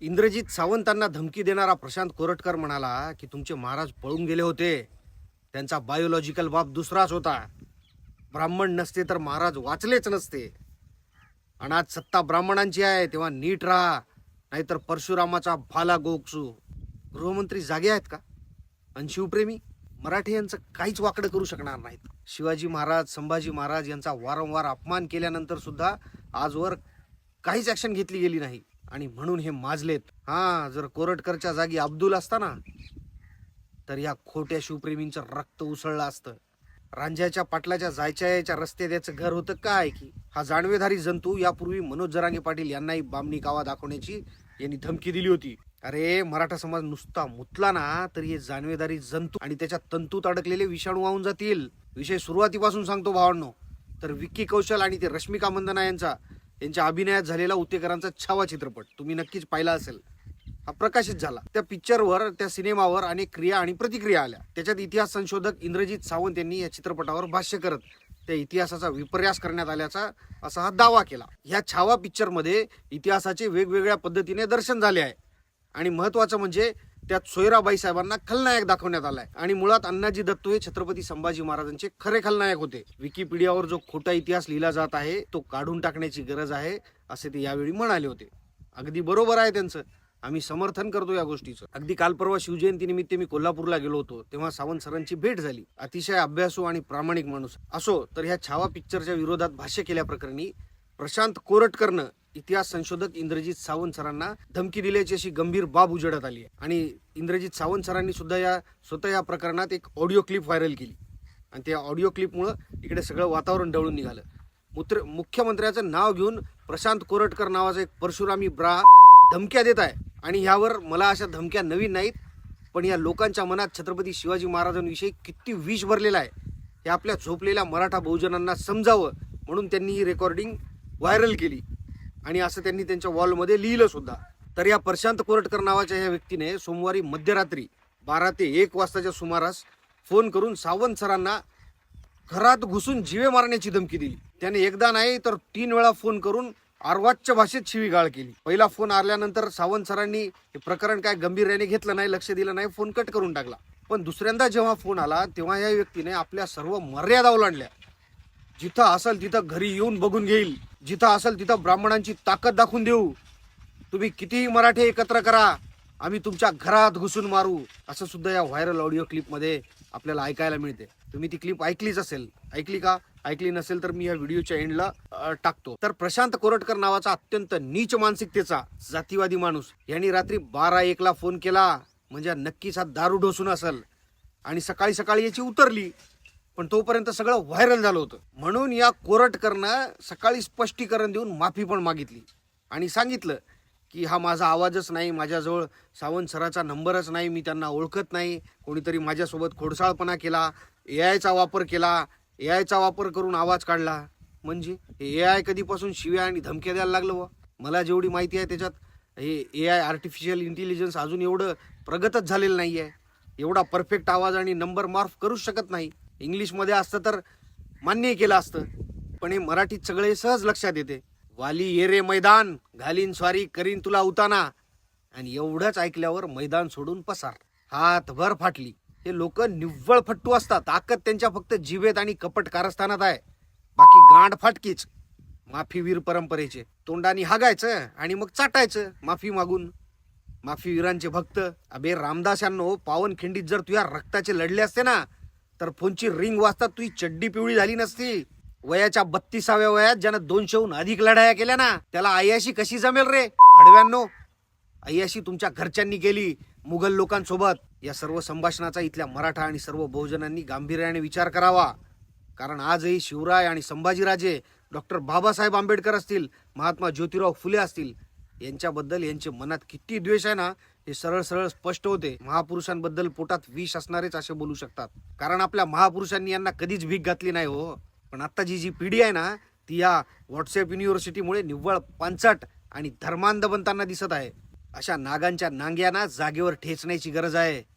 इंद्रजित सावंतांना धमकी देणारा प्रशांत कोरटकर म्हणाला की तुमचे महाराज पळून गेले होते. त्यांचा बायोलॉजिकल बाप दुसराच होता. ब्राह्मण नसते तर महाराज वाचलेच नसते. आणि आज सत्ता ब्राह्मणांची आहे तेव्हा नीट राहा. नाहीतर परशुरामाचा भाला गोगसू गृहमंत्री जागे आहेत का? आणि शिवप्रेमी? मराठी यांचं काहीच वाकडं करू शकणार नाहीत. शिवाजी महाराज संभाजी महाराज यांचा वारंवार अपमान केल्यानंतर सुद्धा आजवर काहीच ॲक्शन घेतली गेली नाही. आणि म्हणून हे माजलेत. हा जर कोरटकरच्या जागी अब्दुल असता ना तर या खोट्या शिवप्रेमींचं रक्त उसळलं असतं. रांझ्याच्या पाटलाच्या जायच्या याच्या रस्ते त्याचं घर होतं काय की? हा जाणवेधारी जंतू यापूर्वी मनोज जरांगे पाटील यांनाही बामणी कावा दाखवण्याची यांनी धमकी दिली होती. अरे मराठा समाज नुसता मुतला ना तरी हे जाणवेदारी जंतू आणि त्याच्या तंतूत अडकलेले विषाणू वाहून जातील. विषय सुरुवातीपासून सांगतो भावांनो. तर विक्की कौशल आणि ते रश्मिका मंदना यांचा यांच्या अभिनयात झालेला उत्तेकरांचा छावा चित्रपट. तुम्ही नक्कीच पाहिला असेल. हा प्रकाशित झाला. त्या पिक्चरवर त्या सिनेमावर अनेक क्रिया आणि प्रतिक्रिया आल्या. त्याच्यात इतिहास संशोधक इंद्रजित सावंत यांनी या चित्रपटावर भाष्य करत त्या इतिहासाचा विपर्यास करण्यात आल्याचा असा हा दावा केला. ह्या छावा पिक्चरमध्ये इतिहासाचे वेगवेगळ्या पद्धतीने दर्शन झाले आहे. आणि महत्वाचं म्हणजे त्यात सोयराबाई साहेबांना खलनायक दाखवण्यात आलाय. आणि मुळात अण्णाजी दत्तू हे छत्रपती संभाजी महाराजांचे खरे खलनायक होते. विकिपीडियावर जो खोटा इतिहास लिहिला जात आहे तो काढून टाकण्याची गरज आहे असे ते यावेळी म्हणाले होते. अगदी बरोबर आहे त्यांचं. आम्ही समर्थन करतो या गोष्टीचं. अगदी काल परवा शिवजयंतीनिमित्त मी कोल्हापूरला गेलो होतो तेव्हा सावंत सरांची भेट झाली. अतिशय अभ्यासू आणि प्रामाणिक माणूस. असो तर ह्या छावा पिक्चरच्या विरोधात भाष्य केल्याप्रकरणी प्रशांत कोरटकरनं इतिहास संशोधक इंद्रजित सावंत सरांना धमकी दिल्याची अशी गंभीर बाब उजडत आली आहे. आणि इंद्रजित सावंत सरांनी सुद्धा या स्वतः या प्रकरणात एक ऑडिओ क्लिप व्हायरल केली. आणि त्या ऑडिओ क्लिपमुळं इकडे सगळं वातावरण डवळून निघालं. मुत्र मुख्यमंत्र्याचं नाव घेऊन प्रशांत कोरटकर नावाचा एक परशुरामी ब्रा धमक्या देत आहे. आणि ह्यावर मला अशा धमक्या नवीन नाहीत पण या लोकांच्या मनात छत्रपती शिवाजी महाराजांविषयी किती विष भरलेला आहे हे आपल्या झोपलेल्या मराठा बहुजनांना समजावं म्हणून त्यांनी ही रेकॉर्डिंग व्हायरल केली. आणि असं त्यांनी त्यांच्या वॉलमध्ये लिहिलं सुद्धा. तर या प्रशांत कोरटकर नावाच्या या व्यक्तीने सोमवारी मध्यरात्री बारा ते एक वाजताच्या सुमारास फोन करून सावंत सरांना घरात घुसून जिवे मारण्याची धमकी दिली. त्याने एकदा नाही तर तीन वेळा फोन करून अर्वाच्य भाषेत शिवीगाळ केली. पहिला फोन आल्यानंतर सावंत सरांनी हे प्रकरण काय गंभीर्याने घेतलं नाही लक्ष दिलं नाही फोन कट करून टाकला. पण दुसऱ्यांदा जेव्हा फोन आला तेव्हा या व्यक्तीने आपल्या सर्व मर्यादा ओलांडल्या. जिथं असाल तिथं घरी येऊन बघून घेईल. जिथं असाल तिथं ब्राह्मणांची ताकद दाखवून देऊ. तुम्ही कितीही मराठे एकत्र करा आम्ही तुमच्या घरात घुसून मारू. असं सुद्धा या व्हायरल ऑडिओ क्लिपमध्ये आपल्याला ऐकायला मिळते. तुम्ही ती क्लिप ऐकलीच असेल. ऐकली का? ऐकली नसेल तर मी या व्हिडिओच्या एंडला टाकतो. तर प्रशांत कोरटकर नावाचा अत्यंत नीच मानसिकतेचा जातीवादी माणूस. यांनी रात्री बारा एकला फोन केला. म्हणजे नक्कीच हा दारू ढोसून असेल. आणि सकाळी सकाळी याची उतरली. पण तोपर्यंत सगळं व्हायरल झालं होतं. म्हणून या कोरटकरनं सकाळी स्पष्टीकरण देऊन माफी पण मागितली. आणि सांगितलं की हा माझा आवाजच नाही माझ्याजवळ सावंत सराचा नंबरच नाही मी त्यांना ओळखत नाही. कोणीतरी माझ्यासोबत खोडसाळपणा केला ए आयचा वापर केला ए आयचा वापर करून आवाज काढला. म्हणजे ए आय कधीपासून शिव्या आणि धमक्या द्यायला लागलं व? मला जेवढी माहिती आहे त्याच्यात हे ए आय आर्टिफिशियल इंटेलिजन्स अजून एवढं प्रगतच झालेलं नाही आहे एवढा परफेक्ट आवाज आणि नंबर मार्फ करूच शकत नाही. इंग्लिशमध्ये असतं तर मान्य केलं असतं. पण हे मराठीत सगळे सहज लक्षात येते. वाली ये रे मैदान घालीन स्वारी करीन तुला उताना. आणि एवढंच ऐकल्यावर मैदान सोडून पसार. हातभर फाटली. हे लोक निव्वळ फट्टू असतात. ताकद त्यांच्या फक्त जिवेत आणि कपट कारस्थानात आहे. बाकी गांड फाटकीच. माफीवीर परंपरेचे. तोंडाने हागायचं आणि मग चाटायचं माफी मागून. माफीवीरांचे भक्त. अबे रामदास यांनो पावन खिंडीत जर तुझ्या रक्ताचे लढले असते ना तर फोनची रिंग वाजता तुझी चड्डी पिवळी झाली नसती. वयाच्या बत्तीसाव्या वयात ज्यानं दोनशेहून अधिक लढाया केल्या ना त्याला आयाशी कशी जमेल रे? भडव्यांनो आयाशी तुमच्या घरच्यांनी केली मुघल लोकांसोबत. या सर्व संभाषणाचा इथल्या मराठा आणि सर्व बहुजनांनी गांभीर्याने विचार करावा. कारण आजही शिवराय आणि संभाजीराजे डॉक्टर बाबासाहेब आंबेडकर असतील महात्मा ज्योतिराव फुले असतील यांच्याबद्दल यांचे मनात किती द्वेष आहे ना हे सरळ सरळ स्पष्ट होते. महापुरुषांबद्दल पोटात विष असणारेच असे बोलू शकतात. कारण आपल्या महापुरुषांनी यांना कधीच भीक घातली नाही हो. पण आत्ताची जी पिढी आहे ना ती या व्हॉट्सअप युनिव्हर्सिटीमुळे निव्वळ पांचट आणि धर्मांध बनताना दिसत आहे. अशा नागांच्या नांग्यांना जागेवर ठेचण्याची गरज आहे.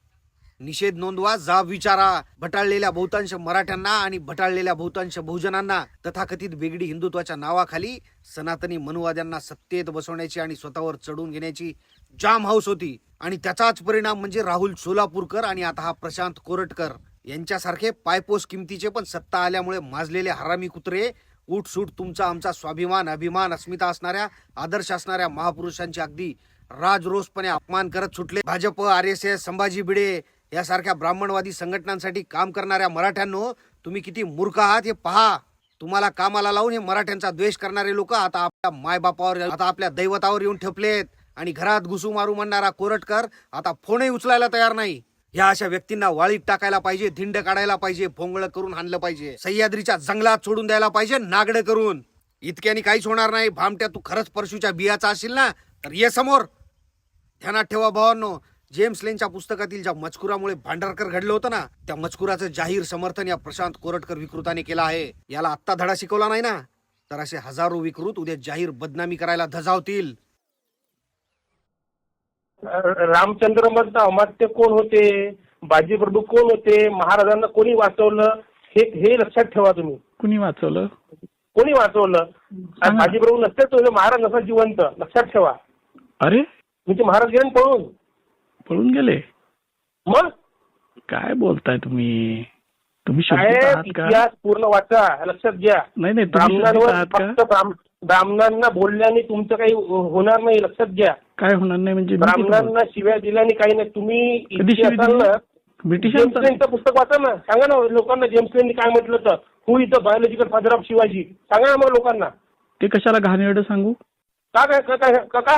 निषेध नोंदवा जाब विचारा. भटाळलेल्या बहुतांश मराठ्यांना आणि भटाळलेल्या बहुतांश बहुजनांना तथाकथित बेगडी हिंदुत्वाच्या नावाखाली सनातनी मनुवाद्यांना सत्तेत बसवण्याची आणि स्वतःवर चढून घेण्याची जाम हाऊस होती. आणि त्याचाच परिणाम म्हणजे राहुल सोलापूरकर आणि आता हा प्रशांत कोरटकर. यांच्यासारखे पायपोस किमतीचे पण सत्ता आल्यामुळे माजलेले हरामी कुत्रे उठसूट तुमचा आमचा स्वाभिमान अभिमान अस्मिता असणाऱ्या आदर्श असणाऱ्या महापुरुषांची अगदी राजरोसपणे अपमान करत सुटले. Bhajap R S S Sambhaji Bhide यासारख्या ब्राह्मणवादी संघटनांसाठी काम करणाऱ्या मराठ्यांनो तुम्ही किती मूर्ख आहात हे पहा. तुम्हाला कामाला लावून हे मराठ्यांचा द्वेष करणारे लोक आता आपल्या मायबापावर आता आपल्या दैवतावर येऊन ठेपलेत आणि घरात घुसू मारू म्हणणारा कोरटकर आता फोनही उचलायला तयार नाही. या अशा व्यक्तींना वाळीत टाकायला पाहिजे धिंड काढायला पाहिजे भोंगळ करून आणलं पाहिजे. सह्याद्रीच्या जंगलात सोडून द्यायला पाहिजे नागडं करून. इतक्याने काहीच होणार नाही. भामट्या तू खरंच परशूच्या बियाचा असेल ना? तर ये समोर. ध्यानात ठेवा भावांनो. जेम्स लेनच्या पुस्तकातील ज्या मजकुरामुळे भांडारकर घडलं होतं ना त्या मजकुराचं जाहीर समर्थन या प्रशांत कोरटकर विकृताने केलं आहे. याला आत्ता धडा शिकवला नाही ना? तर असे हजारो विकृत उद्या जाहीर बदनामी करायला धजावतील. रामचंद्र मधलं अमात्य कोण होते? बाजीप्रभू कोण होते? महाराजांना कोणी वाचवलं? हे हे लक्षात ठेवा तुम्ही. कुणी वाचवलं? कोणी वाचवलं. बाजीप्रभू नसते महाराज नसा जिवंत. लक्षात ठेवा. अरे? तुमचे महाराज गेले पळून. पळून गेले. मग? काय बोलताय तुम्ही? तुम्ही साहेब का? इतिहास पूर्ण वाचा लक्षात घ्या. नाही नाही तुम्ही ब्राह्मणांवर आहात का? फक्त ब्राह्म- ब्राह्मणांना बोलल्याने तुमचं काही होणार नाही लक्षात घ्या. काय होणार नाही म्हणजे मी किती ब्राह्मणांना शिव्या दिल्याने काही नाही. तुम्ही कधी इतके शिवी असाल दिली? ना जेम्स ब्रिटिशांचं लेनचं पुस्तक वाचा ना. सांगा ना लोकांना जेम्स लेननी काय म्हटलं तर who is the biological father of Shivaji सांगा ना मग लोकांना. ते कशाला घाणेरडं सांगू? का काय का काय का का?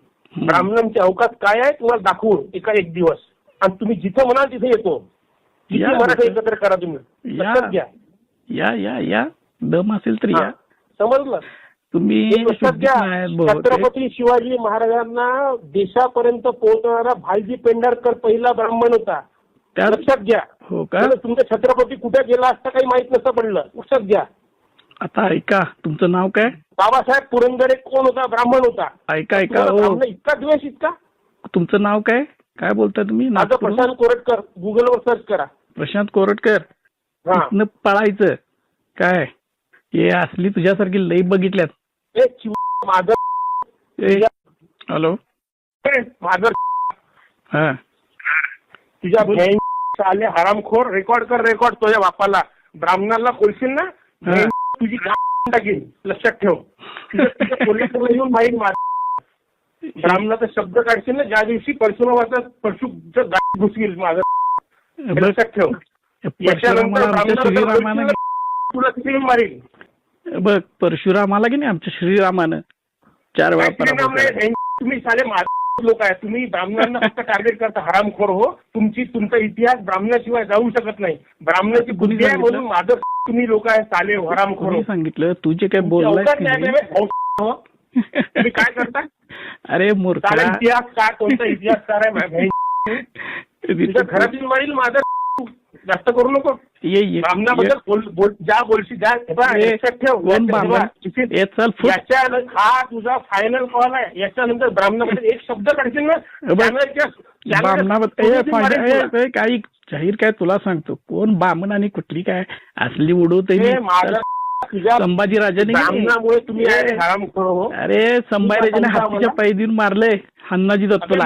ब्राह्मणांचे अवकाश काय आहे तुम्हाला दाखवून एका एक दिवस. आणि तुम्ही जिथं म्हणाल तिथे येतो. या, मराठा. एकत्र करा तुम्ही. लक्षात घ्या. या या या. दम असेल तर. या. समजलं? तुम्ही लक्षात घ्या. छत्रपती शिवाजी महाराजांना देशापर्यंत पोहोचणारा भालजी पेंढारकर पहिला ब्राह्मण होता. त्यात लक्षात घ्या. हो का? तुमचा छत्रपती कुठे गेला असता काही माहीत नसतं पडलं. लक्षात घ्या. आता ऐका तुमचं नाव काय? बाबासाहेब पुरंदरे कोण होता? ब्राह्मण होता. ऐका ऐका तुम्हाला हो. ब्राह्मण इतका द्वेष इतका? तुमचं नाव काय? काय बोलताय तुम्ही? माझं नागपूरहून? प्रशांत कोरटकर. गुगलवर सर्च करा. प्रशांत कोरटकर? हा. इथनं पळायचं. काय? हे असली तुझ्यासारखी लई बघितल्यात. ए चिव- माझं ए, हॅलो. ए, माझं हा. तुझ्या आले हरामखोर. रेकॉर्ड कर रेकॉर्ड तुझ्या बापाला. ब्राह्मणाला बोलशील ना? हा. तुझी टाकीन. लक्षात ठेव. पोलिसाला येऊन माहीत मार. ब्राह्मणाचा शब्द काढशील ना ज्या दिवशी परशुरामाचा परशुचं गाठ घुसतील माझं. लक्षात ठेव. तुला तिथे मारील बघ परशुरामाला की नाही? आमच्या श्रीरामानं. चार वेळा तुम्ही साले लोक आहे तुम्ही ब्राह्मणांना फक्त टार्गेट करता. हरामखोर हो. तुमची तुमचा इतिहास ब्राह्मणाशिवाय जाऊ शकत नाही. ब्राह्मणाची बुद्धी आहे? म्हणून माझं तुम्ही लोक आहे साले हरामखोर कोणी हो. सांगितलं. तू जे काय तुमची बोललाय अवकाश नाही. बे, भाऊ, हो. तुम्ही काय करता? अरे मूर्खा. साला इतिहास काय कोणता इतिहासकार आहे? माझ्या बहीण? तुझ्या घरातील माझं जास्त करू नको. ये ज्या बोलशी हे ठेव. याच्या हा तुझा फायनल कॉल आहे. याच्यानंतर ब्राह्मणाबद्दल एक शब्द काढशील ना? काही जाहीर काय तुला सांगतो? कोण बामण आणि कुठली काय? असली उडवते संभाजी राजाने तुम्ही हो. अरे संभाजी राजाने हत्तीच्या मला- पायी देऊन मारले हन्नाजी दत्तला.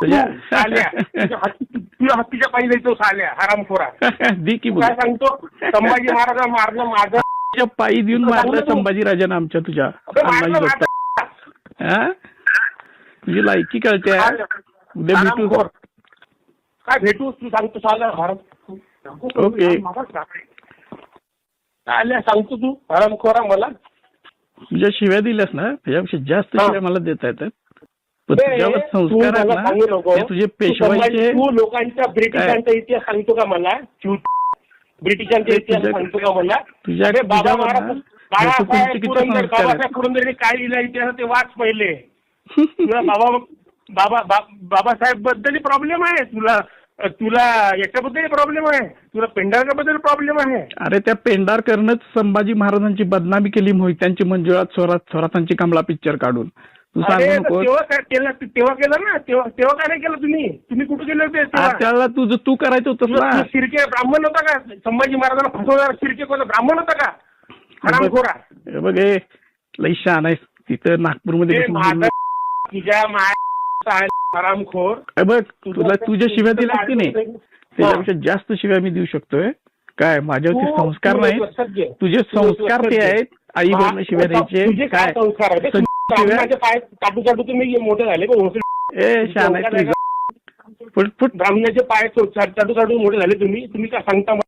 तुझ्या- तू साल्या. तुझ्या हत्ती- तुझ्या हत्तीच्या पायी जायचो साल्या हरामखोरा. दी की तू बोल. काय सांगतो? संभाजी महाराज मारणं माझं. पायी देऊन मारलं. संभाजी राजाने आमच्या तुझ्या हा? तुझी लायकी कळते. हा? उद्या भेटू. काय भेटू? तू सांगतो साला भारत ओके. साल्या सांगतो तू. हरामखोरा मला. तुझ्या शिव्या दिल्यास ना त्याच्यापेक्षा जास्त हा. शिव्या मला देता येतात. तुझ्यावर संस्कार आहेत ना ते तुझे पेशवाईचे तू लोकांच्या ब्रिटिशांचा इतिहास सांगतो का मला. ब्रिटिशांचा इतिहास सांगतो का मला? तुझ्या- अरे बाबा महाराज. बाबासाहेब पुरंदरेने काय लिहिलं इतिहास ते वाच पहिले. तुला बाबा बाबा बाबासाहेबबद्दल प्रॉब्लेम आहे. तुला तुला याच्याबद्दल प्रॉब्लेम आहे. तुला पेंढारकर प्रॉब्लेम आहे. अरे त्या पेंढारकरनंच संभाजी महाराजांची बदनामी केली मोहित्यांची मंजुळात स्वरात स्वरातांची कमला पिक्चर काढून. तू सांगू नको तेव्हा काय केलं? तेव्हा केलं ना? तेव्हा तेव्हा काय नाही केलं तुम्ही? तुम्ही कुठे गेले होते? त्याला तुझं तू करायचं होतं ना. शिर्के ब्राह्मण होता का? संभाजी महाराजांना फसवणारा शिर्के कोणता ब्राह्मण होता का? हरामखोरा. हे बघ हे लई शान आहेस तिथं नागपूरमध्ये. तुझ्या माय हरामखोर. हे बघ तुला तुझ्या शिव्या तुझं दिल्यास की नाही? त्याच्यापेक्षा जास्त शिव्या मी देऊ शकतोय. काय माझ्यावरती तू- संस्कार नाही. तुझे संस्कार ते. आहेत. आई हा, वडील शिव्या द्यायचे. काय पाय तुम्ही मोठे झाले का भोसले? ए शान आहे तुझं फुट फुट ब्राह्मणाचे पाय चाटू चाटू मोठे झाले तुम्ही तुम्ही काय सांगता?